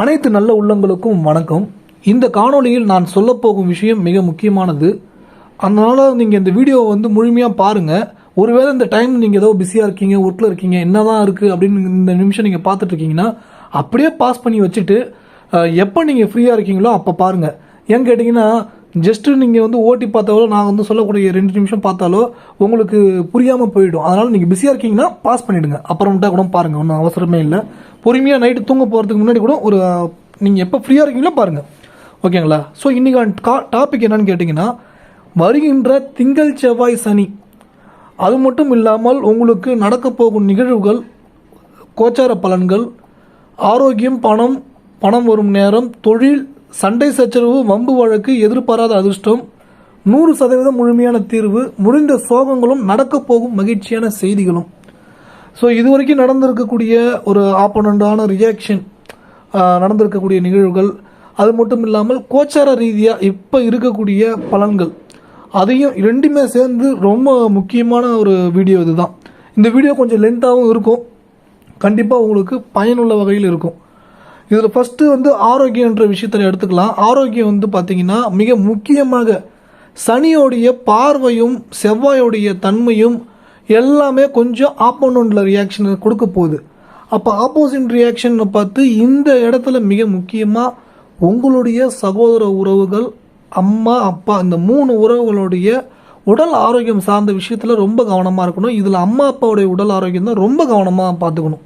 அனைத்து நல்ல உள்ளங்களுக்கும் வணக்கம். இந்த காணொளியில் நான் சொல்லப்போகும் விஷயம் மிக முக்கியமானது. அதனால் நீங்கள் இந்த வீடியோவை வந்து முழுமையாக பாருங்கள் ஒருவேளை இந்த டைம் நீங்கள் ஏதோ பிஸியாக இருக்கீங்க ஒர்க்கில் இருக்கீங்க என்னதான் இருக்குது அப்படின்னு இந்த நிமிஷம் நீங்கள் பார்த்துட்ருக்கீங்கன்னா அப்படியே பாஸ் பண்ணி வச்சுட்டு எப்போ நீங்கள் ஃப்ரீயாக இருக்கீங்களோ அப்போ பாருங்கள் ஏன்னு கேட்டிங்கன்னா ஜஸ்ட்டு நீங்கள் வந்து ஓட்டி பார்த்தாலோ நான் வந்து சொல்லக்கூடிய ரெண்டு நிமிஷம் பார்த்தாலோ உங்களுக்கு புரியாமல் போயிடும். அதனால் நீங்கள் பிஸியாக இருக்கீங்கன்னா பாஸ் பண்ணிவிடுங்க அப்புறமேட்டா கூட பாருங்கள் ஒன்றும் அவசரமே இல்லை. பொறுமையாக நைட்டு தூங்க போகிறதுக்கு முன்னாடி கூட ஒரு நீங்கள் எப்போ ஃப்ரீயாக இருக்கீங்களோ பாருங்கள் ஓகேங்களா ஸோ இன்றைக்கான கா டாபிக் என்னன்னு கேட்டிங்கன்னா வருகின்ற திங்கள் செவ்வாய் சனி. அது மட்டும் இல்லாமல் உங்களுக்கு நடக்கப் போகும் நிகழ்வுகள் கோச்சார பலன்கள் ஆரோக்கியம் பணம் பணம் வரும் நேரம் தொழில் சண்டை சச்சரவு வம்பு வழக்கு எதிர்பாராத அதிர்ஷ்டம். நூறு சதவீதம் முழுமையான தீர்வு முடிந்த சோகங்களும் நடக்கப் போகும் மகிழ்ச்சியான செய்திகளும். ஸோ இதுவரைக்கும் நடந்திருக்கக்கூடிய ஒரு ஆப்போனண்டான ரியாக்ஷன் நடந்திருக்கக்கூடிய நிகழ்வுகள் அது மட்டும் இல்லாமல் கோச்சார ரீதியாக இப்போ இருக்கக்கூடிய பலன்கள். அதையும் ரெண்டுமே சேர்ந்து ரொம்ப முக்கியமான ஒரு வீடியோ இதுதான். இந்த வீடியோ கொஞ்சம் லென்த்தாகவும் இருக்கும். கண்டிப்பாக உங்களுக்கு பயனுள்ள வகையில் இருக்கும். இதில் ஃபஸ்ட்டு வந்து ஆரோக்கியன்ற விஷயத்தில் எடுத்துக்கலாம். ஆரோக்கியம் வந்து பார்த்திங்கன்னா மிக முக்கியமாக சனியோடைய பார்வையும் செவ்வாயோடைய தன்மையும் எல்லாமே கொஞ்சம் ஆப்போனண்ட்டில் ரியாக்ஷன் கொடுக்க போகுது. அப்போ ஆப்போசிட் ரியாக்ஷன் பார்த்து இந்த இடத்துல மிக முக்கியமாக உங்களுடைய சகோதர உறவுகள் அம்மா அப்பா இந்த மூணு உறவுகளுடைய உடல் ஆரோக்கியம் சார்ந்த விஷயத்தில் ரொம்ப கவனமாக இருக்கணும். இதில் அம்மா அப்பாவுடைய உடல் ஆரோக்கியம் தான் ரொம்ப கவனமாக பார்த்துக்கணும்.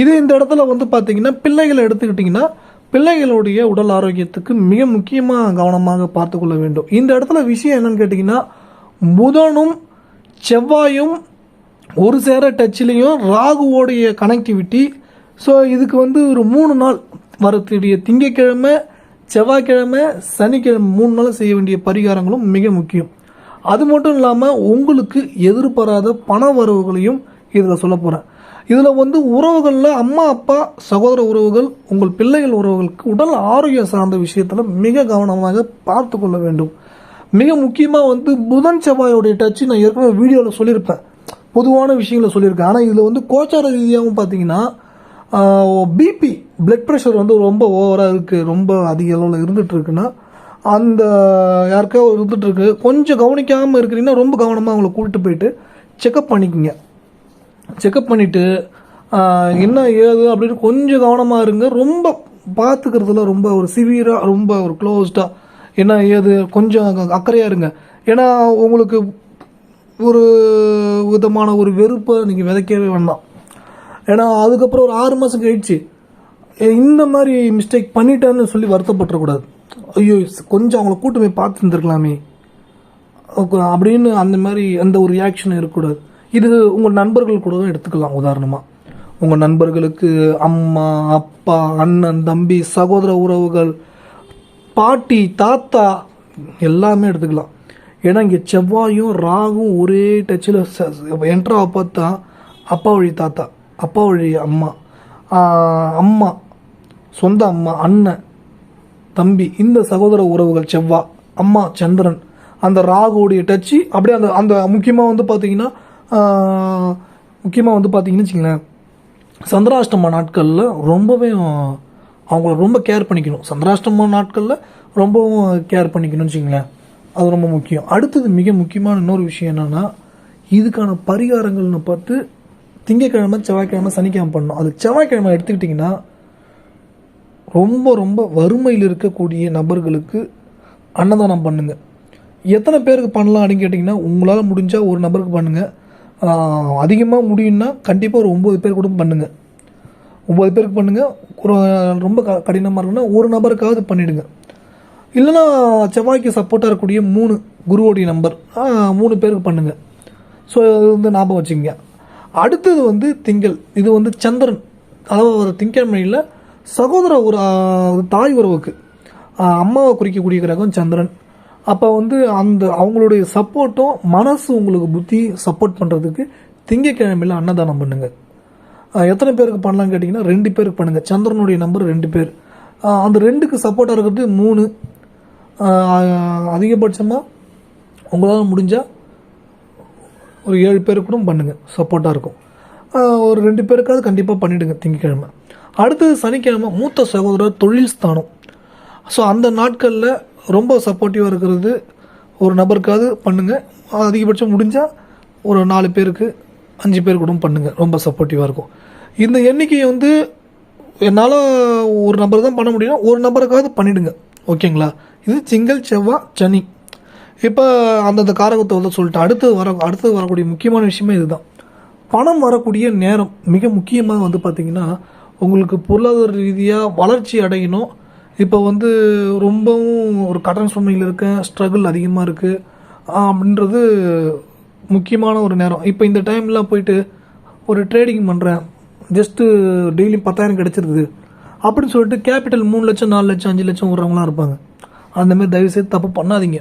இது இந்த இடத்துல வந்து பார்த்தீங்கன்னா பிள்ளைகளை எடுத்துக்கிட்டிங்கன்னா பிள்ளைகளுடைய உடல் ஆரோக்கியத்துக்கு மிக முக்கியமாக கவனமாக பார்த்து கொள்ள வேண்டும். இந்த இடத்துல விஷயம் என்னென்னு கேட்டிங்கன்னா புதனும் செவ்வாயும் ஒரு சேர டச்சிலையும் ராகுவோடைய கனெக்டிவிட்டி ஸோ இதுக்கு வந்து ஒரு மூணு நாள் வரக்கூடிய திங்கக்கிழமை செவ்வாய்க்கிழமை சனிக்கிழமை மூணு நாள் செய்ய வேண்டிய பரிகாரங்களும் மிக முக்கியம். அது மட்டும் இல்லாமல் உங்களுக்கு எதிர்பாராத பண வரவுகளையும் இதில் சொல்ல போகிறேன் இதில் வந்து உறவுகளில் அம்மா அப்பா சகோதர உறவுகள் உங்கள் பிள்ளைகள் உறவுகளுக்கு உடல் ஆரோக்கியம் சார்ந்த விஷயத்தில் மிக கவனமாக பார்த்து கொள்ள வேண்டும். மிக முக்கியமாக வந்து புதன் செவ்வாயோடைய டச்சு நான் ஏற்கனவே வீடியோவில் சொல்லியிருப்பேன். பொதுவான விஷயங்களை சொல்லியிருக்கேன். ஆனால் இதில் வந்து கோச்சார ரீதியாகவும் பார்த்தீங்கன்னா பிபி பிளட் ப்ரெஷர் வந்து ரொம்ப ஓவராக இருக்குது ரொம்ப அதிக அளவில் இருந்துகிட்டு இருக்குன்னா அந்த யாருக்கோ இருந்துகிட்டு இருக்கு. கொஞ்சம் கவனிக்காமல் இருக்கிறீங்கன்னா ரொம்ப கவனமாக அவங்கள கூப்பிட்டு போயிட்டு செக்கப் பண்ணிக்கோங்க. செக்கப் பண்ணிவிட்டு என்ன ஏது அப்படின்னு கொஞ்சம் கவனமாக இருங்க. ரொம்ப பார்த்துக்கிறதுல ரொம்ப ஒரு சிவியராக ரொம்ப ஒரு க்ளோஸ்டாக என்ன ஏது கொஞ்சம் அக்கறையாக இருங்க. ஏன்னா உங்களுக்கு ஒரு விதமான ஒரு வெறுப்பை நீங்கள் விதைக்கவே வேண்டாம். ஏன்னா அதுக்கப்புறம் ஒரு ஆறு மாதம் கழிச்சு "ஏ, இந்த மாதிரி மிஸ்டேக் பண்ணிட்டேன்னு சொல்லி வருத்தப்பட்டுறக்கூடாது. ஐயோ கொஞ்சம் அவங்கள கூட்டமே போய் பார்த்து ஓகே, அப்படின்னு அந்த மாதிரி அந்த ஒரு ரியாக்ஷன் இருக்கக்கூடாது. இது உங்கள் நண்பர்கள் கூட எடுத்துக்கலாம் உதாரணமாக உங்கள் நண்பர்களுக்கு அம்மா அப்பா அண்ணன் தம்பி சகோதர உறவுகள் பாட்டி தாத்தா எல்லாமே எடுத்துக்கலாம். ஏன்னா இங்கே செவ்வாயும் ராகும் ஒரே டச்சில் என்ட்ரா பார்த்தா அப்பா வழி தாத்தா அப்பா வழி அம்மா. அம்மா சொந்த அம்மா அண்ணன் தம்பி இந்த சகோதர உறவுகள் செவ்வா அம்மா சந்திரன் அந்த ராகுடைய டச்சு அப்படியே அந்த அந்த முக்கியமாக வந்து பார்த்தீங்கன்னா முக்கியமாக வந்து பார்த்தீங்கன்னு வச்சுங்களேன் சந்திராஷ்டம நாட்களில் ரொம்பவே அவங்கள ரொம்ப கேர் பண்ணிக்கணும். சந்திராஷ்டம நாட்களில் ரொம்பவும் கேர் பண்ணிக்கணும்னு வச்சுங்களேன் அது ரொம்ப முக்கியம். அடுத்தது மிக முக்கியமான இன்னொரு விஷயம் என்னென்னா இதுக்கான பரிகாரங்கள்னு பார்த்து திங்கக்கிழமை செவ்வாய்க்கிழமை சனிக்கிழமை பண்ணணும். அது செவ்வாய்க்கிழமை எடுத்துக்கிட்டிங்கன்னா ரொம்ப ரொம்ப வறுமையில் இருக்கக்கூடிய நபர்களுக்கு அன்னதானம் பண்ணுங்க. எத்தனை பேருக்கு பண்ணலாம் அப்படின்னு கேட்டிங்கன்னா உங்களால் முடிஞ்சால் ஒரு நபருக்கு பண்ணுங்கள் அதிகமாக முடியும்னா கண்டிப்பாக ஒரு ஒம்பது பேர் கூட பண்ணுங்கள் ஒம்பது பேருக்கு பண்ணுங்கள் ஒரு ரொம்ப க கடினமாக இருக்குன்னா ஒரு நபருக்காவது பண்ணிவிடுங்க இல்லைன்னா செவ்வாய்க்கு சப்போர்ட்டாக இருக்கக்கூடிய மூணு குருவோடைய நம்பர் மூணு பேருக்கு பண்ணுங்கள் ஸோ இது வந்து ஞாபகம் வச்சுக்கங்க. அடுத்தது வந்து திங்கள். இது வந்து சந்திரன். அதாவது ஒரு திங்கட்கிழமையில் சகோதர ஒரு தாய் உறவுக்கு அம்மாவை குறிக்கக்கூடிய கிரகம் சந்திரன். அப்போ வந்து அந்த அவங்களுடைய சப்போர்ட்டும் மனசு உங்களுக்கு புத்தி சப்போர்ட் பண்ணுறதுக்கு திங்கக்கிழமையில் அன்னதானம் பண்ணுங்கள் எத்தனை பேருக்கு பண்ணலான்னு கேட்டிங்கன்னா ரெண்டு பேருக்கு பண்ணுங்கள் சந்திரனுடைய நம்பர் ரெண்டு பேர். அந்த ரெண்டுக்கு சப்போர்ட்டாக இருக்கிறது மூணு. அதிகபட்சமாக உங்களால் முடிஞ்சால் ஒரு ஏழு பேருக்கு கூட பண்ணுங்கள் சப்போர்ட்டாக இருக்கும். ஒரு ரெண்டு பேருக்காவது கண்டிப்பாக பண்ணிவிடுங்க திங்கக்கிழமை அடுத்தது சனிக்கிழமை மூத்த சகோதரர் தொழில் ஸ்தானம். ஸோ அந்த நாட்களில் ரொம்ப சப்போர்ட்டிவாக இருக்கிறது. ஒரு நபருக்காவது பண்ணுங்கள் அதிகபட்சம் முடிஞ்சால் ஒரு நாலு பேருக்கு அஞ்சு பேர் கூட பண்ணுங்கள் ரொம்ப சப்போர்ட்டிவாக இருக்கும். இந்த எண்ணிக்கையை வந்து என்னால் ஒரு நபர் தான் பண்ண முடியும் ஒரு நபருக்காவது பண்ணிவிடுங்க ஓகேங்களா? இது திங்கள் செவ்வாய் சனி. இப்போ அந்தந்த காரகத்தை வந்து சொல்லிட்டு அடுத்து வர அடுத்து வரக்கூடிய முக்கியமான விஷயமே இதுதான். பணம் வரக்கூடிய நேரம் மிக முக்கியமாக வந்து பார்த்திங்கன்னா உங்களுக்கு பொருளாதார ரீதியாக வளர்ச்சி அடையணும். இப்போ வந்து ரொம்பவும் ஒரு கடன் சுமையில் இருக்கேன் ஸ்ட்ரகிள் அதிகமாக இருக்குது அப்படின்றது முக்கியமான ஒரு நேரம். இப்போ இந்த டைம்லாம் போயிட்டு ஒரு ட்ரேடிங் பண்ணுறேன் ஜஸ்ட்டு டெய்லி பத்தாயிரம் கிடச்சிருக்குது அப்படின்னு சொல்லிட்டு கேபிட்டல் மூணு லட்சம் நாலு லட்சம் அஞ்சு லட்சம் விட்றவங்களாம் இருப்பாங்க. அந்தமாரி தயவுசெய்து தப்பு பண்ணாதீங்க.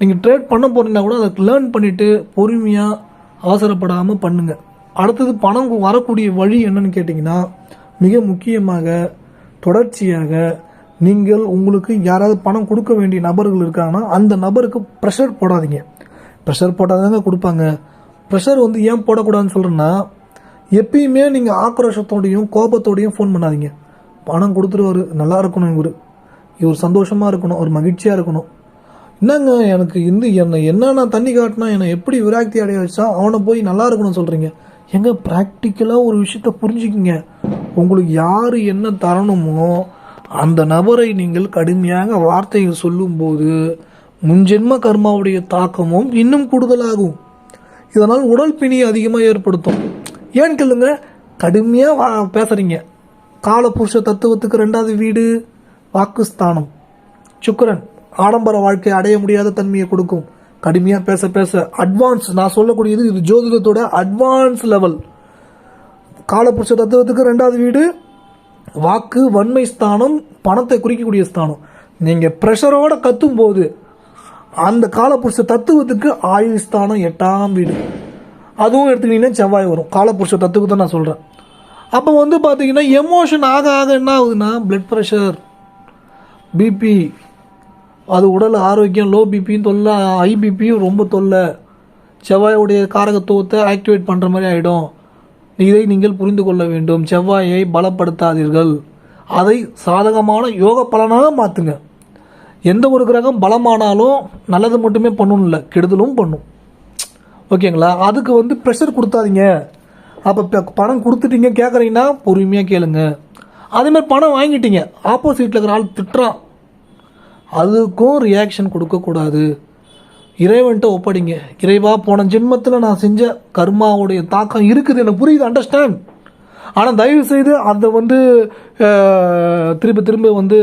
நீங்கள் ட்ரேட் பண்ண போகிறீங்கன்னா கூட அதை லேர்ன் பண்ணிவிட்டு பொறுமையாக அவசரப்படாமல் பண்ணுங்கள் அடுத்தது பணம் வரக்கூடிய வழி என்னன்னு கேட்டிங்கன்னா மிக முக்கியமாக தொடர்ச்சியாக நீங்கள் உங்களுக்கு யாராவது பணம் கொடுக்க வேண்டிய நபர்கள் இருக்காங்கன்னா அந்த நபருக்கு ப்ரெஷர் போடாதீங்க. ப்ரெஷர் போட்டாதாங்க கொடுப்பாங்க. ப்ரெஷர் வந்து ஏன் போடக்கூடாதுன்னு சொல்கிறேன்னா எப்பயுமே நீங்கள் ஆக்ரோஷத்தோடையும் கோபத்தோடையும் ஃபோன் பண்ணாதீங்க. பணம் கொடுத்துருவாரு நல்லா இருக்கணும் இவர். இவர் சந்தோஷமாக இருக்கணும் ஒரு மகிழ்ச்சியாக இருக்கணும். என்னங்க எனக்கு இந்த என்னை என்னென்ன தண்ணி காட்டினா என்னை எப்படி விராக்தி அடைய வச்சா அவனை போய் நல்லா இருக்கணும்னு சொல்கிறீங்க எங்கே ப்ராக்டிக்கலாக ஒரு விஷயத்த புரிஞ்சுக்கிங்க. உங்களுக்கு யார் என்ன தரணுமோ அந்த நபரை நீங்கள் கடுமையாக வார்த்தைகள் சொல்லும்போது முன்ஜென்ம கர்மாவுடைய தாக்கமும் இன்னும் கூடுதலாகும். இதனால் உடல் பிணியை அதிகமாக ஏற்படுத்தும். ஏன்னு கேளுங்க? கடுமையாக வா பேசுகிறீங்க காலபுருஷ தத்துவத்துக்கு ரெண்டாவது வீடு வாக்குஸ்தானம். சுக்கரன் ஆடம்பர வாழ்க்கை அடைய முடியாத தன்மையை கொடுக்கும். கடுமையாக பேச பேச அட்வான்ஸ் நான் சொல்லக்கூடியது இது ஜோதிடத்தோட அட்வான்ஸ் லெவல் காலபுருஷ தத்துவத்துக்கு ரெண்டாவது வீடு வாக்கு வன்மை ஸ்தானம் பணத்தை குறிக்கக்கூடிய ஸ்தானம். நீங்கள் ப்ரெஷரோட கத்தும் போது அந்த காலப்புருஷ தத்துவத்துக்கு ஆயுள் ஸ்தானம் எட்டாம் வீடு. அதுவும் எடுத்துக்கிட்டீங்கன்னா செவ்வாய் வரும். காலப்புருஷ தத்துவத்தை நான் சொல்கிறேன் அப்போ வந்து பார்த்தீங்கன்னா எமோஷன் ஆக ஆக என்ன ஆகுதுன்னா பிளட் ப்ரெஷர் பிபி அது உடல் ஆரோக்கியம் லோ பிபியும் தொல்லை ஹை பிபியும் ரொம்ப தொல்லை. செவ்வாயுடைய காரகத்துவத்தை ஆக்டிவேட் பண்ணுற மாதிரி ஆகிடும் இதை நீங்கள் புரிந்து கொள்ள வேண்டும். செவ்வாயை பலப்படுத்தாதீர்கள். அதை சாதகமான யோக பலனாக மாற்றுங்க எந்த ஒரு கிரகம் பலமானாலும் நல்லது மட்டுமே பண்ணணும் இல்லை கெடுதலும் பண்ணும். ஓகேங்களா? அதுக்கு வந்து ப்ரெஷர் கொடுத்தாதீங்க. அப்போ பணம் கொடுத்துட்டீங்க கேட்குறீங்கன்னா பொறுமையாக கேளுங்க. அதேமாதிரி பணம் வாங்கிட்டீங்க. ஆப்போசிட்டில் இருக்கிற ஆள் திட்டுறான். அதுக்கும் ரியாக்ஷன் கொடுக்கக்கூடாது. இறைவன்ட்ட ஒப்படைங்க. இறைவா போன ஜென்மத்தில் நான் செஞ்ச கர்மாவுடைய தாக்கம் இருக்குது எனக்கு புரியுது அண்டர்ஸ்டாண்ட் ஆனால் தயவு செய்து அதை வந்து திரும்ப திரும்ப வந்து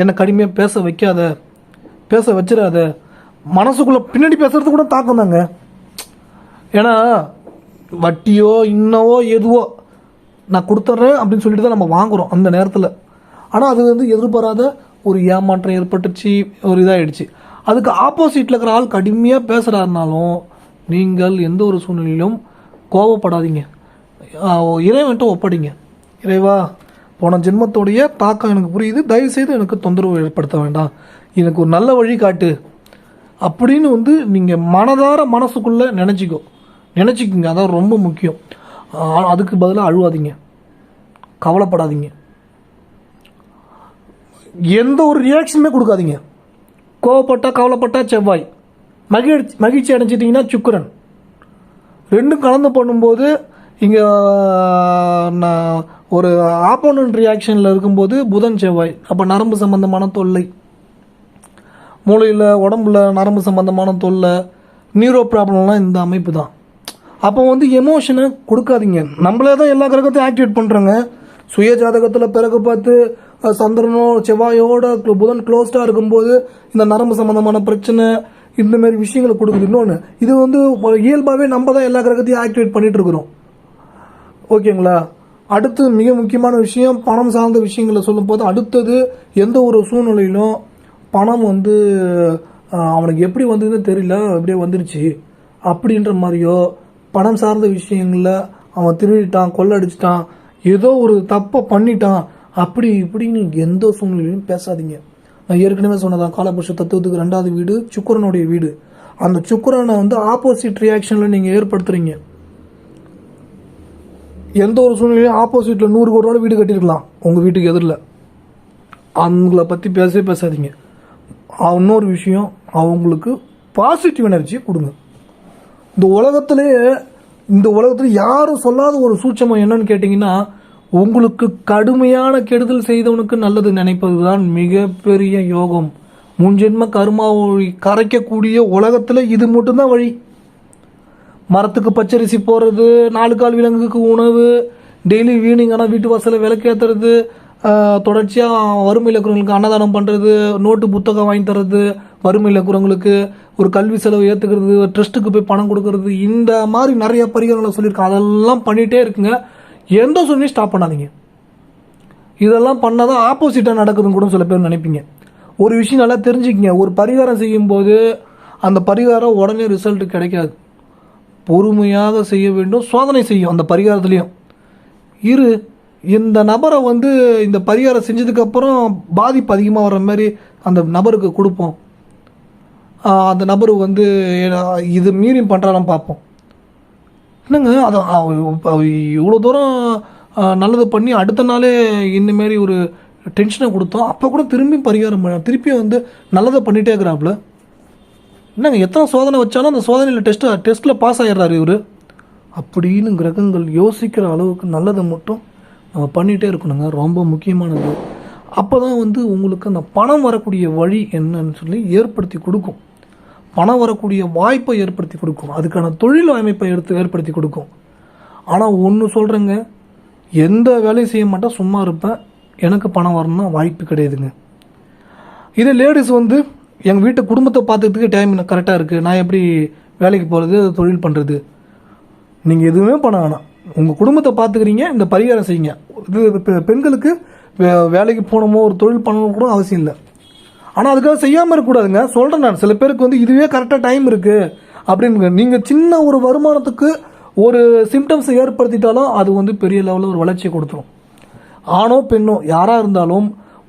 என்னை கடுமையாக பேச வைக்காத பேச வச்சிடாத. மனசுக்குள்ளே பின்னாடி பேசுறது கூட தாக்கம் தாங்க ஏன்னா வட்டியோ இன்னவோ எதுவோ நான் கொடுத்துட்றேன் அப்படின்னு சொல்லிட்டு தான் நம்ம வாங்குறோம் அந்த நேரத்தில். ஆனால் அது வந்து எதிர்பாராத ஒரு ஏமாற்றம் ஏற்பட்டுச்சு ஒரு இதாகிடுச்சு அதுக்கு ஆப்போசிட்டில் இருக்கிற ஆள் கடுமையாக பேசுகிறாருனாலும் நீங்கள் எந்த ஒரு சூழ்நிலையிலும் கோபப்படாதீங்க ஆஹ் இறைவன்ட்ட ஒப்படைங்க. இறைவா போன ஜென்மத்தோடைய தாக்கம் எனக்கு புரியுது. தயவு செய்து எனக்கு தொந்தரவு ஏற்படுத்த வேண்டாம். எனக்கு ஒரு நல்ல வழி காட்டு. அப்படின்னு வந்து நீங்கள் மனதார மனசுக்குள்ளே நினச்சிக்கோ. நினச்சிக்கோங்க. அதான் ரொம்ப முக்கியம். ஆ- அதுக்கு பதிலாக அழுவாதீங்க. கவலைப்படாதீங்க. எந்த ஒரு ரியாக்ஷனுமே கொடுக்காதீங்க. கோவப்பட்டா கவலைப்பட்டா செவ்வாய். மகிழ்ச்சி மகிழ்ச்சி அடைஞ்சிட்டிங்கன்னா சுக்கரன். ரெண்டும் கலந்து பண்ணும்போது இங்கே நான் ஒரு ஆப்போனன்ட் ரியாக்ஷனில் இருக்கும்போது புதன் செவ்வாய். அப்போ நரம்பு சம்பந்தமான தொல்லை. மூளையில் உடம்புல நரம்பு சம்பந்தமான தொல்லை நியூரோ ப்ராப்ளம்லாம் இந்த அமைப்பு தான். அப்போ வந்து எமோஷனை கொடுக்காதீங்க. நம்மளே தான் எல்லா கிரகத்தையும் ஆக்டிவேட் பண்ணுறோங்க சுய ஜாதகத்தில் பிறகு பார்த்து சந்திரனோ செவ்வாயோட புதன் க்ளோஸ்டாக இருக்கும்போது இந்த நரம்பு சம்மந்தமான பிரச்சனை இந்த மாதிரி விஷயங்களை கொடுக்குது. இன்னொன்று இது வந்து இயல்பாகவே நம்ம தான் எல்லா கிரகத்தையும் ஆக்டிவேட் பண்ணிட்டு இருக்கிறோம். ஓகேங்களா? அடுத்து மிக முக்கியமான விஷயம் பணம் சார்ந்த விஷயங்களை சொல்லும்போது அடுத்தது எந்த ஒரு சூழ்நிலையிலும் பணம் வந்து அவனுக்கு எப்படி வந்ததுன்னு தெரியல அப்படியே வந்துருச்சு. அப்படின்ற மாதிரியோ பணம் சார்ந்த விஷயங்களில் அவன் திருடிட்டான் கொள்ளடிச்சிட்டான் ஏதோ ஒரு தப்பை பண்ணிட்டான் அப்படி இப்படின்னு எந்த சூழ்நிலையிலும் பேசாதீங்க. நான் ஏற்கனவே சொன்னதான் காலபுருஷ தத்துவத்துக்கு ரெண்டாவது வீடு சுக்கரனுடைய வீடு. அந்த சுக்கரனை வந்து ஆப்போசிட் ரியாக்ஷனில் நீங்கள் ஏற்படுத்துறீங்க. எந்த ஒரு சூழ்நிலையும் ஆப்போசிட்டில் நூறு கோடி ரூபா வீடு கட்டியிருக்கலாம் உங்கள் வீட்டுக்கு எதிரில். அவங்கள பற்றி பேசவே பேசாதீங்க. இன்னொரு விஷயம் அவங்களுக்கு பாசிட்டிவ் எனர்ஜி கொடுங்க. இந்த உலகத்திலே இந்த உலகத்தில் யாரும் சொல்லாத ஒரு சூட்சமம் என்னன்னு கேட்டிங்கன்னா உங்களுக்கு கடுமையான கெடுதல் செய்தவனுக்கு நல்லது நினைப்பது தான் மிகப்பெரிய யோகம். முன்ஜென்ம கர்மாவை கரைக்கக்கூடிய உலகத்தில் இது மட்டும்தான் வழி. மரத்துக்கு பச்சரிசி போடுறது நாலு கால் விலங்குக்கு உணவு டெய்லி ஈவினிங் ஆனால் வீட்டு வாசலில் விளக்கேற்றுறது தொடர்ச்சியாக வறுமையில் இலக்குறவங்களுக்கு அன்னதானம் பண்ணுறது நோட்டு புத்தகம் வாங்கி தர்றது வறுமையில் இலக்குறவங்களுக்கு ஒரு கல்வி செலவு ஏற்றுக்கிறது ட்ரஸ்ட்டுக்கு போய் பணம் கொடுக்கறது இந்த மாதிரி நிறைய பரிகாரங்களை சொல்லியிருக்கேன் அதெல்லாம் பண்ணிகிட்டே இருக்குங்க. எந்த சூழ்நிலையும் ஸ்டாப் பண்ணாதீங்க. இதெல்லாம் பண்ணால் தான் ஆப்போசிட்டாக நடக்குதுன்னு கூட சில பேர் நினைப்பீங்க. ஒரு விஷயம் நல்லா தெரிஞ்சுக்கிங்க. ஒரு பரிகாரம் செய்யும்போது அந்த பரிகாரம் உடனே ரிசல்ட் கிடைக்காது. பொறுமையாக செய்ய வேண்டும். சோதனை செய்யும் அந்த பரிகாரத்துலேயும். இரு இந்த நபரை வந்து இந்த பரிகாரம் செஞ்சதுக்கப்புறம் பாதிப்பு அதிகமாக வர மாதிரி அந்த நபருக்கு கொடுப்போம். அந்த நபர் வந்து இது மீறி பண்ணுறாலும் பார்ப்போம். என்னங்க அது இவ்வளோ தூரம் நல்லது பண்ணி அடுத்த நாளே இந்தமாரி ஒரு டென்ஷனை கொடுத்தோம். அப்போ கூட திரும்பி பரிகாரம் பண்ண திருப்பியும் வந்து நல்லதை பண்ணிகிட்டே இருக்கிறாப்புல. என்னங்க எத்தனை சோதனை வச்சாலும் அந்த சோதனையில் டெஸ்ட்டு டெஸ்ட்டில் பாஸ் ஆகிடுறாரு இவர். அப்படின்னு கிரகங்கள் யோசிக்கிற அளவுக்கு நல்லதை மட்டும் நம்ம பண்ணிகிட்டே இருக்கணுங்க. ரொம்ப முக்கியமானது. அப்போ தான் வந்து உங்களுக்கு அந்த பணம் வரக்கூடிய வழி என்னன்னு சொல்லி ஏற்படுத்தி கொடுக்கும். பணம் வரக்கூடிய வாய்ப்பை ஏற்படுத்தி கொடுக்கும். அதுக்கான தொழில் அமைப்பை எடுத்து ஏற்படுத்தி கொடுக்கும். ஆனால் ஒன்று சொல்கிறேங்க எந்த வேலையும் செய்ய மாட்டேன் சும்மா இருப்பேன் எனக்கு பணம் வரணும்னா வாய்ப்பு கிடையாதுங்க. இதே லேடிஸ் வந்து எங்கள் வீட்டு குடும்பத்தை பார்த்துக்கிறதுக்கு டைம் கரெக்டாக இருக்குது நான் எப்படி வேலைக்கு போகிறது தொழில் பண்ணுறது நீங்கள் எதுவுமே பண்ண வேணாம். உங்கள் குடும்பத்தை பார்த்துக்கிறீங்க இந்த பரிகாரம் செய்யுங்க. இது பெ- பெண்களுக்கு வே- வேலைக்கு போகணுமோ ஒரு தொழில் பண்ணணும் கூட அவசியம் இல்லை. ஆனால் அதுக்காக செய்யாமல் இருக்கக்கூடாதுங்க. சொல்கிறேன் நான். சில பேருக்கு வந்து இதுவே கரெக்டாக டைம் இருக்குது அப்படின்னு நீங்கள் சின்ன ஒரு வருமானத்துக்கு ஒரு சிம்டம்ஸை ஏற்படுத்திட்டாலும் அது வந்து பெரிய லெவலில் ஒரு வளர்ச்சியை கொடுத்துரும். ஆணோ பெண்ணோ யாராக இருந்தாலும்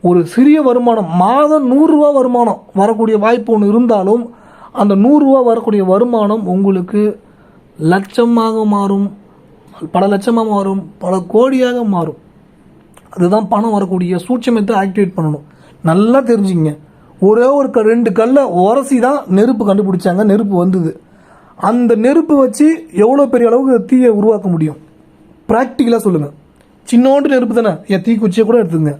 ஒரு சிறிய வருமானம் மாதம் நூறுரூவா வருமானம் வரக்கூடிய வாய்ப்பு ஒன்று இருந்தாலும் அந்த நூறுரூவா வரக்கூடிய வருமானம் உங்களுக்கு லட்சமாக மாறும். பல லட்சமாக மாறும். பல கோடியாக மாறும். அதுதான் பணம் வரக்கூடிய சூட்சமத்தை ஆக்டிவேட் பண்ணணும். நல்லா தெரிஞ்சுங்க ஒரே ஒரு க ரெண்டு கல்லை உரசி தான் நெருப்பு கண்டுபிடிச்சாங்க நெருப்பு வந்தது. அந்த நெருப்பு வச்சு எவ்வளோ பெரிய அளவுக்கு தீயை உருவாக்க முடியும்? ப்ராக்டிக்கலாக சொல்லுங்கள் சின்னோண்டு நெருப்பு தானே? என் தீக்குச்சியை கூட எடுத்துங்க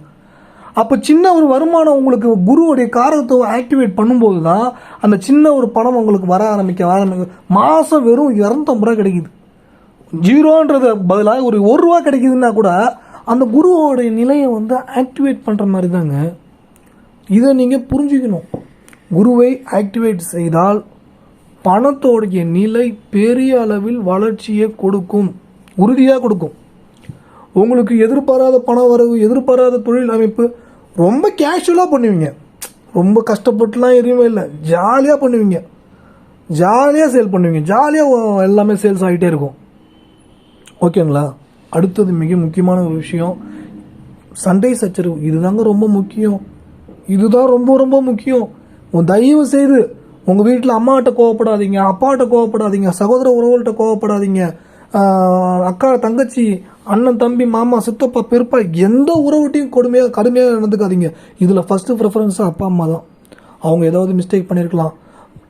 அப்போ சின்ன ஒரு வருமானம் உங்களுக்கு குருவுடைய காரகத்தை ஆக்டிவேட் பண்ணும்போது தான் அந்த சின்ன ஒரு பணம் உங்களுக்கு வர ஆரம்பிக்க வர ஆரம்பிக்க. மாதம் வெறும் இரநூத்தம்பது ரூபா கிடைக்குது. ஜீரோன்றது பதிலாக ஒரு ஒரு ரூபா கிடைக்குதுன்னா கூட அந்த குருவோடைய நிலையை வந்து ஆக்டிவேட் பண்ணுற மாதிரி தாங்க இதை நீங்கள் புரிஞ்சுக்கணும். குருவை ஆக்டிவேட் செய்தால் பணத்தோடைய நிலை பெரிய அளவில் வளர்ச்சியை கொடுக்கும். உறுதியாக கொடுக்கும். உங்களுக்கு எதிர்பாராத பண வரவு எதிர்பாராத தொழில் அமைப்பு ரொம்ப கேஷுவலாக பண்ணுவீங்க. ரொம்ப கஷ்டப்பட்டுலாம் எதுவுமே இல்லை. ஜாலியாக பண்ணுவீங்க. ஜாலியாக சேல் பண்ணுவீங்க. ஜாலியாக எல்லாமே சேல்ஸ் ஆகிட்டே இருக்கும். ஓகேங்களா அடுத்தது மிக முக்கியமான ஒரு விஷயம். சண்டை சச்சரவு. இதுதாங்க ரொம்ப முக்கியம். இதுதான் ரொம்ப ரொம்ப முக்கியம். உன் தயவு செய்து உங்கள் வீட்டில் அம்மாட்ட கோவப்படாதீங்க அப்பாட்ட கோவப்படாதீங்க சகோதர உறவுகள்கிட்ட கோவப்படாதீங்க. அக்கா தங்கச்சி அண்ணன் தம்பி மாமா சித்தப்பா பெருப்பா எந்த உறவுட்டையும் கொடுமையாக கடுமையாக நடந்துக்காதீங்க. இதில் ஃபஸ்ட்டு ப்ரிஃபரன்ஸாக அப்பா அம்மா தான். அவங்க ஏதாவது மிஸ்டேக் பண்ணியிருக்கலாம்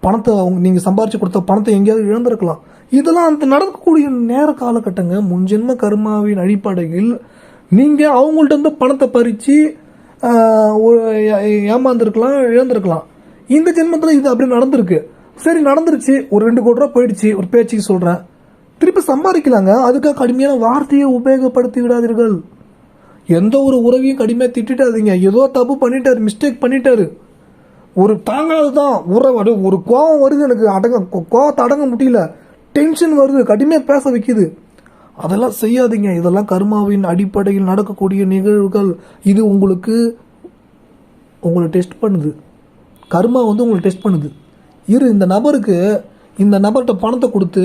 பணத்தை அவங்க நீங்கள் சம்பாரிச்சு கொடுத்த பணத்தை எங்கேயாவது இழந்திருக்கலாம். இதெல்லாம் அந்த நடக்கக்கூடிய நேர காலகட்டங்க. முன்ஜென்ம கர்மாவின் அடிப்படையில் நீங்கள் அவங்கள்ட்ட இருந்து பணத்தை பறித்து ஏமாந்துருக்கலாம் இழந்திருக்கலாம். இந்த ஜென்மத்தில் இது அப்படி நடந்திருக்கு. சரி நடந்துருச்சு. ஒரு ரெண்டு கோடி ரூபா போயிடுச்சு. ஒரு பேச்சுக்கு சொல்கிறேன் திருப்பி சம்பாதிக்கலாங்க. அதுக்காக கடுமையான வார்த்தையை உபயோகப்படுத்தி விடாதீர்கள். எந்த ஒரு உறவையும் கடுமையாக திட்டாதீங்க ஏதோ தப்பு பண்ணிட்டாரு மிஸ்டேக் பண்ணிட்டாரு. ஒரு தாங்காது தான். உறவு ஒரு கோவம் வருது எனக்கு. அடங்க கோவத்தை அடங்க முடியல. டென்ஷன் வருது. கடுமையாக பேச வைக்குது. அதெல்லாம் செய்யாதீங்க. இதெல்லாம் கர்மாவின் அடிப்படையில் நடக்கக்கூடிய நிகழ்வுகள். இது உங்களுக்கு உங்களை டெஸ்ட் பண்ணுது. கர்மா வந்து உங்களை டெஸ்ட் பண்ணுது. இரு இந்த நபருக்கு இந்த நபர்கிட்ட பணத்தை கொடுத்து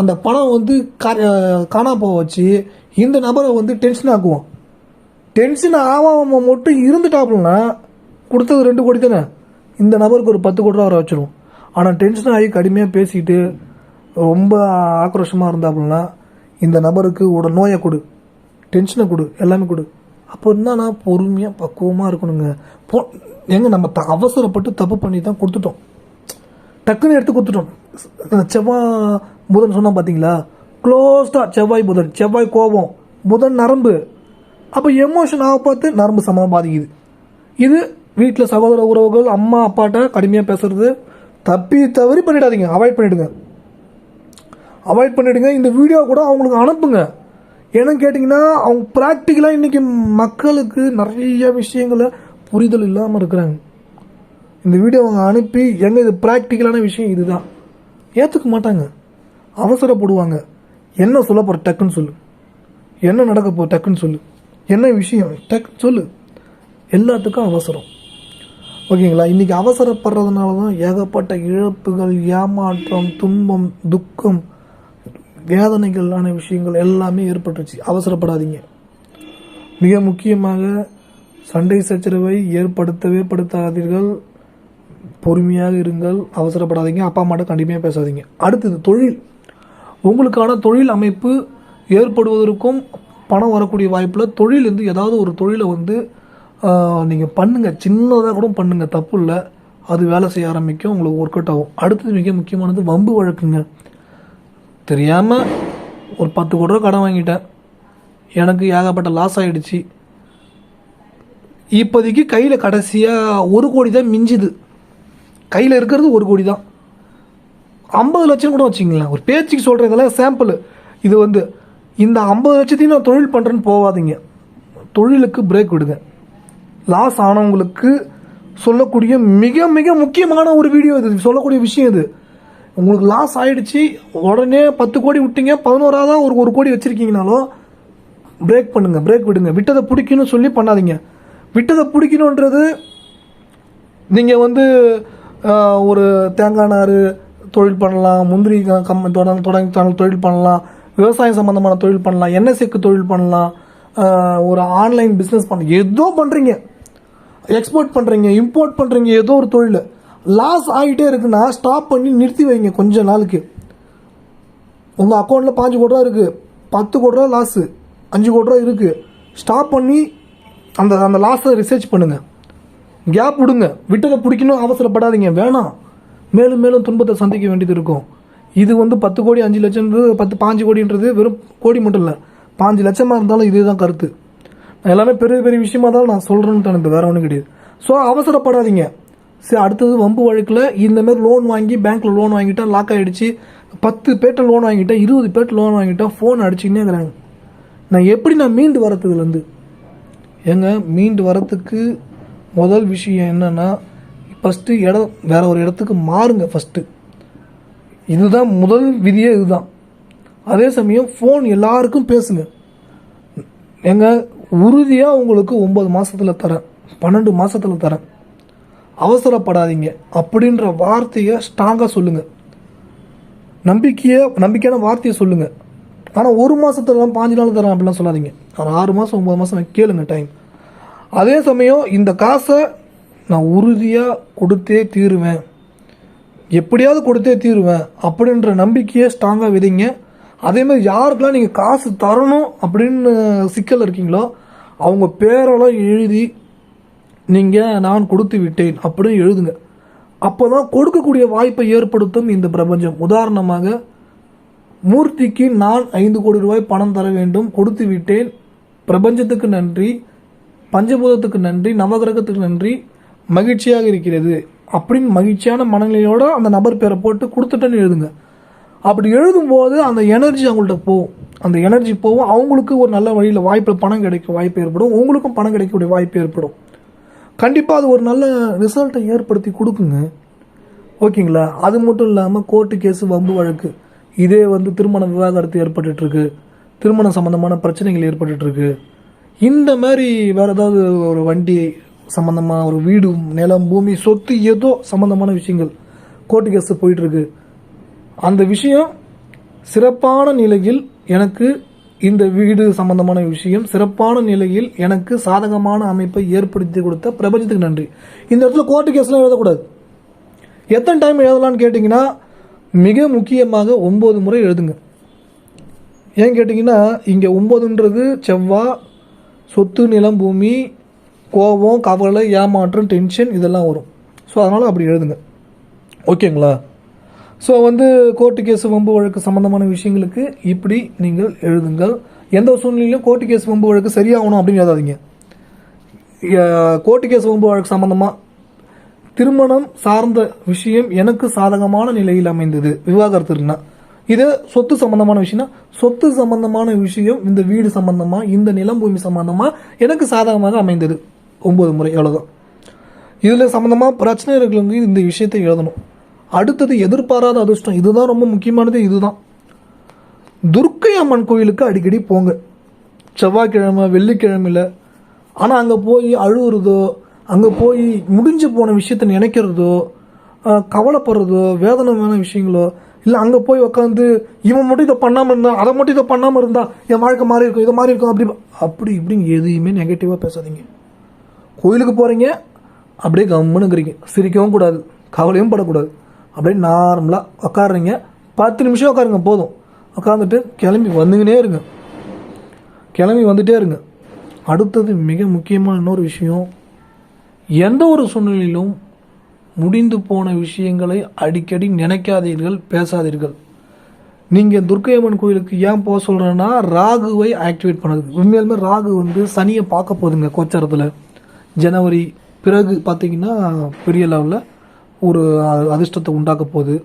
அந்த பணம் வந்து காணா போக வச்சு இந்த நபரை வந்து டென்ஷன் ஆக்குவோம். டென்ஷன் ஆகாம மட்டும் இருந்துட்டாப்புலனா கொடுத்தது ரெண்டு கோடி தானே. இந்த நபருக்கு ஒரு பத்து கோடி ரூபா வர வச்சிருவோம். ஆனால் டென்ஷன் ஆகி கடுமையாக பேசிட்டு ரொம்ப ஆக்ரோஷமாக இருந்தாப்புலனா இந்த நபருக்கு உட நோயை கொடு டென்ஷனை கொடு எல்லாமே கொடு. அப்போ இருந்தால் நான் பொறுமையாக பக்குவமாக இருக்கணுங்க. போ எங்க நம்ம த அவசரப்பட்டு தப்பு பண்ணி தான் கொடுத்துட்டோம். டக்குன்னு எடுத்து கொடுத்துட்டோம். செவ்வாய் புதன் சொன்னால் பார்த்தீங்களா க்ளோஸ்டாக செவ்வாய் புதன் செவ்வாய் கோபம் புதன் நரம்பு. அப்போ எமோஷன் ஆக பார்த்து நரம்பு சமமாக பாதிக்குது. இது வீட்டில் சகோதர உறவுகள் அம்மா அப்பாட்ட கடுமையாக பேசுறது. தப்பி தவறி பண்ணிடாதீங்க. அவாய்ட் பண்ணிடுங்க. அவாய்ட் பண்ணிவிடுங்க இந்த வீடியோ கூட அவங்களுக்கு அனுப்புங்க. ஏன்னு கேட்டிங்கன்னா அவங்க ப்ராக்டிக்கலாக இன்றைக்கி மக்களுக்கு நிறைய விஷயங்களை புரிதல் இல்லாமல் இருக்கிறாங்க. இந்த வீடியோ அவங்க அனுப்பி எங்கே இது ப்ராக்டிக்கலான விஷயம் இதுதான்? ஏற்றுக்க மாட்டாங்க. அவசரப்படுவாங்க. என்ன சொல்ல போகிற டக்குன்னு சொல்லு. என்ன நடக்க போகிற டக்குன்னு சொல்லு. என்ன விஷயம்? டக்குன்னு சொல்லு. எல்லாத்துக்கும் அவசரம். ஓகேங்களா? இன்றைக்கி அவசரப்படுறதுனால தான் ஏகப்பட்ட இழப்புகள் ஏமாற்றம் துன்பம் துக்கம் வேதனைகளான விஷயங்கள் எல்லாமே ஏற்பட்டுச்சு. அவசரப்படாதீங்க. மிக முக்கியமாக சண்டை சச்சரவை ஏற்படுத்தவே படுத்தாதீர்கள். பொறுமையாக இருங்கள். அவசரப்படாதீங்க. அப்பா அம்மாட்ட கண்டிப்பாக பேசாதீங்க. அடுத்தது தொழில். உங்களுக்கான தொழில் அமைப்பு ஏற்படுவதற்கும் பணம் வரக்கூடிய வாய்ப்பில் தொழில் வந்து ஏதாவது ஒரு தொழிலை வந்து நீங்கள் பண்ணுங்கள் சின்னதாக கூட பண்ணுங்கள் தப்பு இல்லை. அது வேலை செய்ய ஆரம்பிக்கும். உங்களுக்கு ஒர்க் அவுட் ஆகும். அடுத்தது மிக முக்கியமானது வம்பு வழக்குங்க. தெரியாமல் ஒரு பத்து கோடி ரூபா கடன் வாங்கிட்டேன். எனக்கு ஏகப்பட்ட லாஸ் ஆகிடுச்சு இப்போதைக்கு கையில் கடைசியாக ஒரு கோடி தான் மிஞ்சுது. கையில் இருக்கிறது ஒரு கோடி தான். ஐம்பது லட்சம் கூட வச்சுங்களேன் ஒரு பேச்சுக்கு சொல்கிறதெல்லாம் சாம்பிள் இது வந்து இந்த ஐம்பது லட்சத்தையும் நான் தொழில் பண்ணுறேன்னு போகாதீங்க தொழிலுக்கு பிரேக் விடுங்க. லாஸ் ஆனவங்களுக்கு சொல்லக்கூடிய மிக மிக முக்கியமான ஒரு வீடியோ இது. சொல்லக்கூடிய விஷயம் இது. உங்களுக்கு லாஸ் ஆகிடுச்சு உடனே பத்து கோடி விட்டீங்க பதினோராதான் ஒரு ஒரு கோடி வச்சுருக்கீங்கனாலும் பிரேக் பண்ணுங்கள் பிரேக் விடுங்க. விட்டதை பிடிக்கணும்னு சொல்லி பண்ணாதீங்க. விட்டதை பிடிக்கணுன்றது நீங்கள் வந்து ஒரு தேங்காய் நார் தொழில் பண்ணலாம் முந்திரி கம் தொடங்க தொடங்கி தொழில் பண்ணலாம் விவசாயம் சம்மந்தமான தொழில் பண்ணலாம் எண்ணெய் செக்கு தொழில் பண்ணலாம் ஒரு ஆன்லைன் பிஸ்னஸ் பண்ணலாம். ஏதோ பண்ணுறீங்க எக்ஸ்போர்ட் பண்ணுறீங்க இம்போர்ட் பண்ணுறீங்க ஏதோ ஒரு தொழில். லாஸ் ஆகிட்டே இருக்குன்னா ஸ்டாப் பண்ணி நிறுத்தி வைங்க கொஞ்ச நாளுக்கு. உங்கள் அக்கௌண்ட்டில் பாஞ்சு கோடி ரூபா இருக்குது பத்து கோடி ரூபா லாஸு அஞ்சு கோடி ரூபா இருக்குது ஸ்டாப் பண்ணி அந்த அந்த லாஸை ரிசர்ச் பண்ணுங்கள் கேப் விடுங்க. விட்டதை பிடிக்கணும் அவசரப்படாதீங்க. வேணாம். மேலும் மேலும் துன்பத்தை சந்திக்க வேண்டியது இருக்கும். இது வந்து பத்து கோடி அஞ்சு லட்சம்ன்றது பத்து பாஞ்சு கோடின்றது வெறும் கோடி மட்டும் இல்லை. பாஞ்சு லட்சமாக இருந்தாலும் இதுதான் கருத்து. எல்லாமே பெரிய பெரிய விஷயமா தான் நான் சொல்கிறேன்னு எனக்கு வேறு ஒன்றும் கிடையாது. ஸோ அவசரப்படாதீங்க. சரி அடுத்தது வம்பு வழக்கில் இந்தமாரி லோன் வாங்கி பேங்க்கில் லோன் வாங்கிட்டேன் லாக் ஆகிடுச்சு பத்து பேர்ட்ட லோன் வாங்கிட்டேன் இருபது பேர்ட்ட லோன் வாங்கிட்டேன் ஃபோன் அடிச்சுக்கினே இருக்கிறாங்க. நான் எப்படி நான் மீண்டு வரதுலேருந்து? ஏங்க மீண்டு வரத்துக்கு முதல் விஷயம் என்னென்னா ஃபஸ்ட்டு இடம் வேறு ஒரு இடத்துக்கு மாறுங்க ஃபஸ்ட்டு இதுதான் முதல் விதியே இதுதான். அதே சமயம் ஃபோன் எல்லாருக்கும் பேசுங்க. எங்கள் உறுதியாக உங்களுக்கு ஒம்பது மாதத்தில் தரேன். பன்னெண்டு மாதத்தில் தரேன். அவசரப்படாதீங்க அப்படின்ற வார்த்தையை ஸ்ட்ராங்காக சொல்லுங்கள் நம்பிக்கையை நம்பிக்கையான வார்த்தையை சொல்லுங்கள் ஆனால் ஒரு மாதத்துலலாம் பாஞ்சு நாள் தரேன் அப்படிலாம் சொல்லாதீங்க. ஆனால் ஆறு மாதம் ஒம்பது மாதம் கேளுங்க டைம் அதே சமயம் இந்த காசை நான் உறுதியாக கொடுத்தே தீருவேன். எப்படியாவது கொடுத்தே தீருவேன் அப்படின்ற நம்பிக்கையை ஸ்ட்ராங்காக விதைங்க. அதே மாதிரி யாருக்கெல்லாம் நீங்கள் காசு தரணும் அப்படின்னு சிக்கல் இருக்கீங்களோ அவங்க பேரெல்லாம் எழுதி நீங்கள் நான் கொடுத்து விட்டேன் அப்படின்னு எழுதுங்க. அப்போ தான் கொடுக்கக்கூடிய வாய்ப்பை ஏற்படுத்தும் இந்த பிரபஞ்சம். உதாரணமாக மூர்த்திக்கு நான் ஐந்து கோடி ரூபாய் பணம் தர வேண்டும் கொடுத்து விட்டேன். பிரபஞ்சத்துக்கு நன்றி பஞ்சபூதத்துக்கு நன்றி நவகிரகத்துக்கு நன்றி மகிழ்ச்சியாக இருக்கிறது. அப்படின்னு மகிழ்ச்சியான மனநிலையோடு அந்த நபர் பேரை போட்டு கொடுத்துட்டேன்னு எழுதுங்க. அப்படி எழுதும்போது அந்த எனர்ஜி அவங்கள்ட்ட போகும். அந்த எனர்ஜி போகும். அவங்களுக்கு ஒரு நல்ல வழியில் வாய்ப்பில் பணம் கிடைக்க வாய்ப்பு ஏற்படும். உங்களுக்கும் பணம் கிடைக்கக்கூடிய வாய்ப்பு ஏற்படும். கண்டிப்பாக அது ஒரு நல்ல ரிசல்ட்டை ஏற்படுத்தி கொடுக்குங்க. ஓகேங்களா? அது மட்டும் இல்லாமல் கோர்ட்டு கேஸு வம்பு வழக்கு. இதே வந்து திருமண விவாகரத்து ஏற்பட்டுருக்கு திருமணம் சம்மந்தமான பிரச்சனைகள் ஏற்பட்டுருக்கு இந்த மாதிரி வேறு ஏதாவது ஒரு வண்டி சம்மந்தமாக ஒரு வீடு நிலம் பூமி சொத்து ஏதோ சம்மந்தமான விஷயங்கள் கோர்ட்டு கேஸு போயிட்டுருக்கு அந்த விஷயம் சிறப்பான நிலையில் எனக்கு இந்த வீடு சம்பந்தமான விஷயம் சிறப்பான நிலையில் எனக்கு சாதகமான அமைப்பை ஏற்படுத்தி கொடுத்த பிரபஞ்சத்துக்கு நன்றி. இந்த இடத்துல கோர்ட்டு கேஸ்லாம் எழுதக்கூடாது. எத்தனை டைம் எழுதலாம்னு கேட்டிங்கன்னா மிக முக்கியமாக ஒம்பது முறை எழுதுங்க. ஏன் கேட்டிங்கன்னா இங்கே ஒம்பதுன்றது செவ்வாய் சொத்து நிலம் பூமி கோபம் கவலை ஏமாற்றம் டென்ஷன் இதெல்லாம் வரும். ஸோ அதனால் அப்படி எழுதுங்க. ஓகேங்களா ஸோ வந்து கோர்ட்டு கேஸ் வம்பு வழக்கு சம்மந்தமான விஷயங்களுக்கு இப்படி நீங்கள் எழுதுங்கள். எந்த ஒரு சூழ்நிலையிலும் கோர்ட்டு கேஸ் வம்பு வழக்கு சரியாகணும் அப்படின்னு எழுதாதீங்க. கோர்ட்டு கேஸ் வம்பு வழக்கு சம்மந்தமாக திருமணம் சார்ந்த விஷயம் எனக்கு சாதகமான நிலையில் அமைந்தது. விவாகரத்து இருக்குன்னா இது சொத்து சம்பந்தமான விஷயம்னா சொத்து சம்பந்தமான விஷயம் இந்த வீடு சம்பந்தமாக இந்த நிலம் பூமி சம்பந்தமாக எனக்கு சாதகமாக அமைந்தது. ஒன்பது முறை அவ்வளோதான் இதில் சம்மந்தமாக பிரச்சனை இருக்கிறவங்க இந்த விஷயத்தை எழுதணும். அடுத்தது எதிர்பாராத அதிர்ஷ்டம். இதுதான் ரொம்ப முக்கியமானது இதுதான். துர்க்கை அம்மன் கோயிலுக்கு அடிக்கடி போங்க. செவ்வாய்க்கிழமை வெள்ளிக்கிழமையில். ஆனால் அங்கே போய் அழுகுறதோ அங்கே போய் முடிஞ்சு போன விஷயத்த நினைக்கிறதோ கவலைப்படுறதோ வேதனையான விஷயங்களோ இல்லை அங்கே போய் உட்காந்து இவன் மட்டும் இதை பண்ணாமல் இருந்தால் அதை மட்டும் இதை பண்ணாமல் இருந்தால் என் வாழ்க்கை மாறி இருக்கும் இதை மாறி இருக்கும் அப்படி அப்படி இப்படின்னு எதையுமே நெகட்டிவாக பேசாதீங்க. கோயிலுக்கு போகிறீங்க அப்படியே கம்முனுங்கிறீங்க சிரிக்கவும் கூடாது கவலையும் படக்கூடாது. அப்படியே நார்மலாக உட்காருறீங்க பத்து நிமிஷம் உட்காருங்க போதும். உட்காந்துட்டு கிளம்பி வந்துக்கினே இருங்க. கிளம்பி வந்துட்டே இருங்க. அடுத்தது மிக முக்கியமான இன்னொரு விஷயம். எந்த ஒரு சூழ்நிலையிலும் முடிந்து போன விஷயங்களை அடிக்கடி நினைக்காதீர்கள் பேசாதீர்கள். நீங்கள் துர்க்கையம்மன் கோயிலுக்கு ஏன் போக சொல்கிறேன்னா ராகுவை ஆக்டிவேட் பண்ணுது உண்மையிலுமே ராகு வந்து சனியை பார்க்க போகுதுங்க கோச்சாரத்தில். ஜனவரி பிறகு பார்த்தீங்கன்னா பெரிய லெவலில் ஒரு அதிர்ஷ்டத்தை உண்டாக்க போகுது.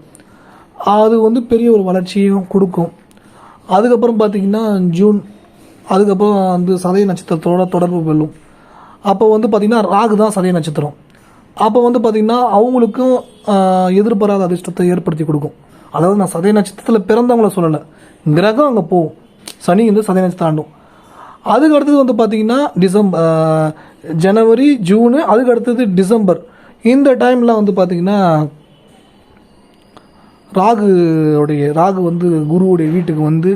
அது வந்து பெரிய ஒரு வளர்ச்சியும் கொடுக்கும். அதுக்கப்புறம் பார்த்தீங்கன்னா ஜூன் அதுக்கப்புறம் வந்து சதய நட்சத்திரத்தோட தொடர்பு வெல்லும் அப்போ வந்து பார்த்திங்கன்னா ராகு தான் சதய நட்சத்திரம். அப்போ வந்து பார்த்திங்கன்னா அவங்களுக்கும் எதிர்பாராத அதிர்ஷ்டத்தை ஏற்படுத்தி கொடுக்கும். அதாவது நான் சதய நட்சத்திரத்தில் பிறந்தவங்கள சொல்லலை. கிரகம் அங்கே போகும். சனி வந்து சதய நட்சத்திரம் ஆண்டும். அதுக்கு அடுத்தது வந்து பார்த்திங்கன்னா டிசம்பர் ஜனவரி ஜூனு அதுக்கு அடுத்தது டிசம்பர். இந்த டைமில் வந்து பார்த்திங்கன்னா ராகு உடைய ராகு வந்து குருவுடைய வீட்டுக்கு வந்து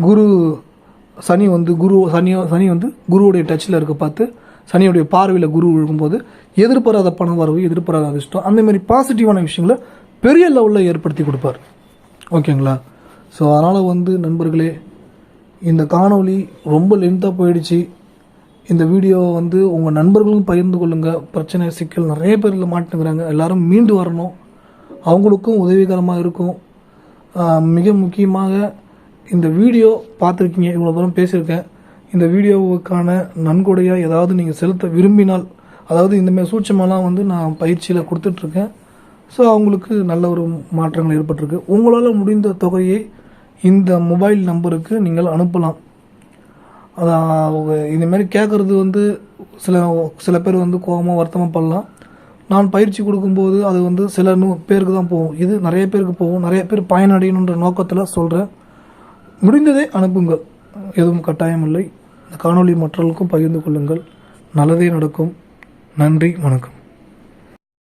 குரு சனி வந்து குரு சனி சனி வந்து குருவுடைய டச்சில் இருக்க பார்த்து சனியுடைய பார்வையில் குரு விழுகும்போது எதிர்பாராத பணம் வரவு எதிர்பாராத அதிர்ஷ்டம் அந்த மாதிரி பாசிட்டிவான விஷயங்களை பெரிய லெவலில் ஏற்படுத்தி கொடுப்பார். ஓகேங்களா? ஸோ அதனால் வந்து நண்பர்களே இந்த காணொளி ரொம்ப லென்த்தாக போயிடுச்சு. இந்த வீடியோவை வந்து உங்கள் நண்பர்களும் பகிர்ந்து கொள்ளுங்கள் பிரச்சனை சிக்கல் நிறைய பேர் இதில் மாட்டுங்கிறாங்க. எல்லோரும் மீண்டு வரணும். அவங்களுக்கும் உதவிகரமாக இருக்கும். மிக முக்கியமாக இந்த வீடியோ பார்த்துருக்கீங்க. இவ்வளோ தூரம் பேசியிருக்கேன். இந்த வீடியோவுக்கான நன்கொடையாக ஏதாவது நீங்கள் செலுத்த விரும்பினால் அதாவது இந்தமாரி சூட்சமெல்லாம் வந்து நான் பயிற்சியில் கொடுத்துட்ருக்கேன். ஸோ அவங்களுக்கு நல்ல ஒரு மாற்றங்கள் ஏற்பட்டிருக்கு. உங்களால் முடிந்த தொகையை இந்த மொபைல் நம்பருக்கு நீங்கள் அனுப்பலாம். அதான் அவங்க இந்த மாதிரி கேட்குறது வந்து சில சில பேர் வந்து கோபமாக வருத்தமாக பண்ணலாம் நான் பயிற்சி கொடுக்கும்போது அது வந்து சில நூ பேருக்கு தான் போகும். இது நிறைய பேருக்கு போகும். நிறைய பேர் பயனடையணுன்ற நோக்கத்தில் சொல்கிறேன் முடிந்ததை அனுப்புங்கள். எதுவும் கட்டாயம் இல்லை. இந்த காணொளி மற்றவர்களுக்கும் பகிர்ந்து கொள்ளுங்கள். நல்லதே நடக்கும். நன்றி வணக்கம்.